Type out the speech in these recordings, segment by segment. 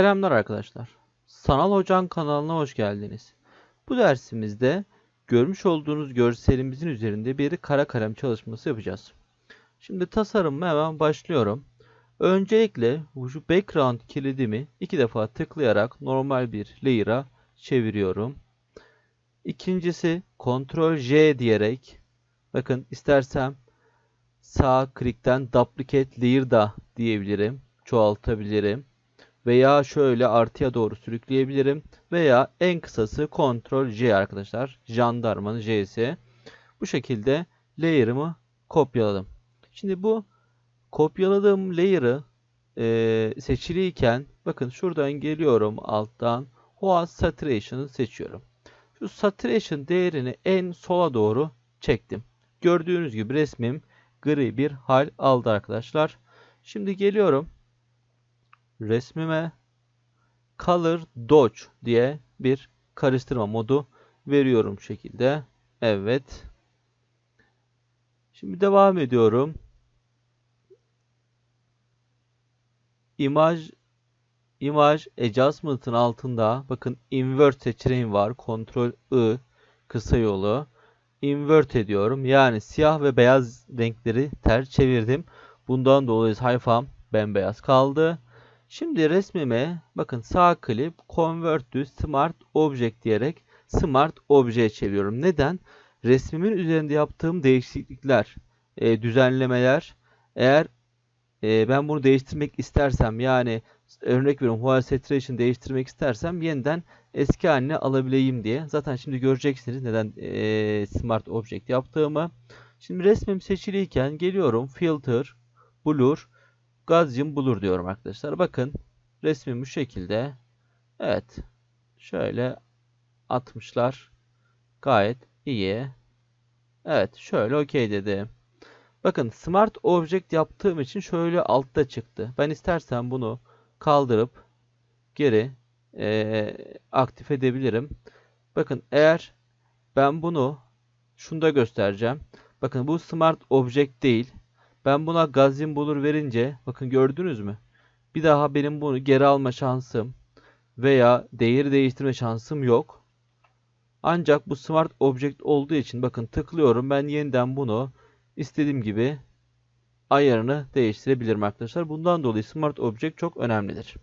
Selamlar arkadaşlar. Sanal Hocan kanalına hoş geldiniz. Bu dersimizde görmüş olduğunuz görselimizin üzerinde bir kara kalem çalışması yapacağız. Şimdi tasarımıma hemen başlıyorum. Öncelikle şu background kilidimi iki defa tıklayarak normal bir layer'a çeviriyorum. İkincisi Ctrl J diyerek bakın istersem sağ klikten duplicate layer da diyebilirim. Çoğaltabilirim veya şöyle artıya doğru sürükleyebilirim veya en kısası Ctrl J arkadaşlar. Jandarmanın J'si. Bu şekilde layer'ımı kopyaladım. Şimdi bu kopyaladığım layer'ı e, seçiliyken bakın şuradan geliyorum alttan Hoa Saturation'ı seçiyorum. Şu saturation değerini en sola doğru çektim. Gördüğünüz gibi resmim gri bir hal aldı arkadaşlar. Şimdi geliyorum resmime color dodge diye bir karıştırma modu veriyorum şekilde. Evet. Şimdi devam ediyorum. Image Image Adjustment'ın altında bakın Invert seçeneğim var. Ctrl I kısa yolu. Invert ediyorum. Yani siyah ve beyaz renkleri ters çevirdim. Bundan dolayı sayfam bembeyaz kaldı. Şimdi resmime bakın sağ klip Convert to Smart Object diyerek Smart Object'e çeviriyorum. Neden? Resmimin üzerinde yaptığım değişiklikler, e, düzenlemeler eğer e, ben bunu değiştirmek istersem yani örnek veriyorum While Saturation değiştirmek istersem yeniden eski haline alabileyim diye. Zaten şimdi göreceksiniz neden e, Smart Object yaptığımı. Şimdi resmim seçiliyken geliyorum Filter, Blur Gaussian bulur diyorum arkadaşlar. Bakın resmim bu şekilde. Evet. Şöyle atmışlar. Gayet iyi. Evet. Şöyle okey dedim. Bakın Smart Object yaptığım için şöyle altta çıktı. Ben istersen bunu kaldırıp geri e, aktif edebilirim. Bakın eğer ben bunu şunda göstereceğim. Bakın bu Smart Object değil. Ben buna Gaussian bulur verince bakın gördünüz mü? Bir daha benim bunu geri alma şansım veya değeri değiştirme şansım yok. Ancak bu Smart Object olduğu için bakın tıklıyorum. Ben yeniden bunu istediğim gibi ayarını değiştirebilirim arkadaşlar. Bundan dolayı Smart Object çok önemlidir.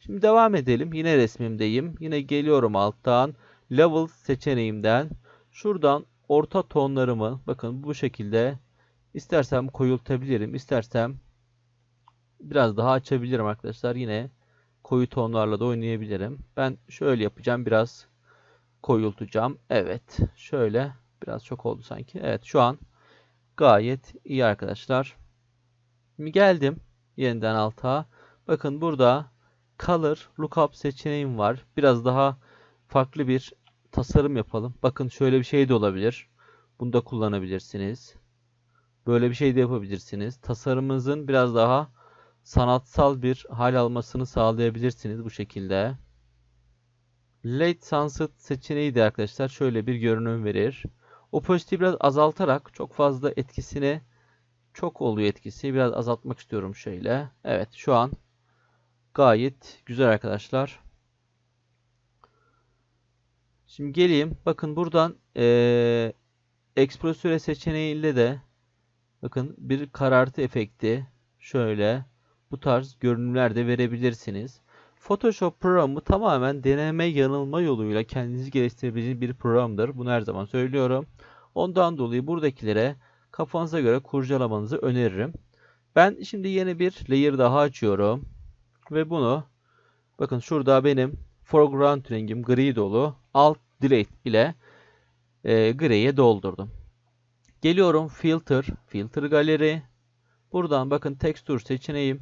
Şimdi devam edelim. Yine resmimdeyim. Yine geliyorum alttan. Level seçeneğimden. Şuradan orta tonlarımı bakın bu şekilde İstersem koyultabilirim. İstersem biraz daha açabilirim arkadaşlar. Yine koyu tonlarla da oynayabilirim. Ben şöyle yapacağım. Biraz koyultacağım. Evet. Şöyle. Biraz çok oldu sanki. Evet. Şu an gayet iyi arkadaşlar. Şimdi geldim. Yeniden alta. Bakın burada Color Lookup seçeneğim var. Biraz daha farklı bir tasarım yapalım. Bakın şöyle bir şey de olabilir. Bunu da kullanabilirsiniz. Böyle bir şey de yapabilirsiniz. Tasarımınızın biraz daha sanatsal bir hal almasını sağlayabilirsiniz bu şekilde. Late Sunset seçeneği de arkadaşlar şöyle bir görünüm verir. O biraz azaltarak çok fazla etkisini çok oluyor etkisi. Biraz azaltmak istiyorum şöyle. Evet şu an gayet güzel arkadaşlar. Şimdi geleyim. Bakın buradan ee, Expressure seçeneğiyle de Bakın bir karartı efekti şöyle bu tarz görünümler de verebilirsiniz. Photoshop programı tamamen deneme yanılma yoluyla kendinizi geliştirebileceğiniz bir programdır. Bunu her zaman söylüyorum. Ondan dolayı buradakilere kafanıza göre kurcalamanızı öneririm. Ben şimdi yeni bir layer daha açıyorum. Ve bunu bakın şurada benim foreground rengim gri dolu. Alt delete ile e, griye doldurdum. Geliyorum filter, filter galeri. Buradan bakın texture seçeneğim.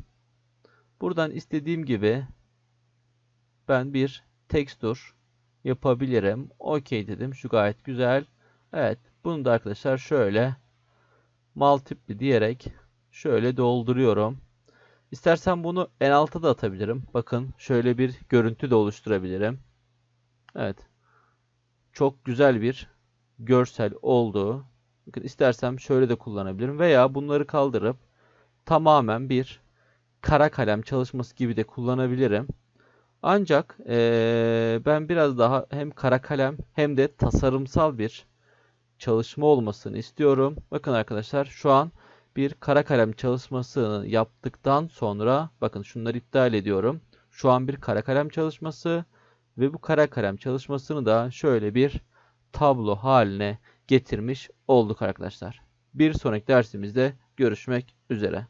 Buradan istediğim gibi ben bir texture yapabilirim. OK dedim. Şu gayet güzel. Evet. Bunu da arkadaşlar şöyle multiple diyerek şöyle dolduruyorum. İstersen bunu en alta da atabilirim. Bakın şöyle bir görüntü de oluşturabilirim. Evet. Çok güzel bir görsel oldu. Bakın istersem şöyle de kullanabilirim veya bunları kaldırıp tamamen bir kara kalem çalışması gibi de kullanabilirim. Ancak eee, ben biraz daha hem kara kalem hem de tasarımsal bir çalışma olmasını istiyorum. Bakın arkadaşlar şu an bir kara kalem çalışmasını yaptıktan sonra bakın şunları iptal ediyorum. Şu an bir kara kalem çalışması ve bu kara kalem çalışmasını da şöyle bir tablo haline getirmiş olduk arkadaşlar. Bir sonraki dersimizde görüşmek üzere.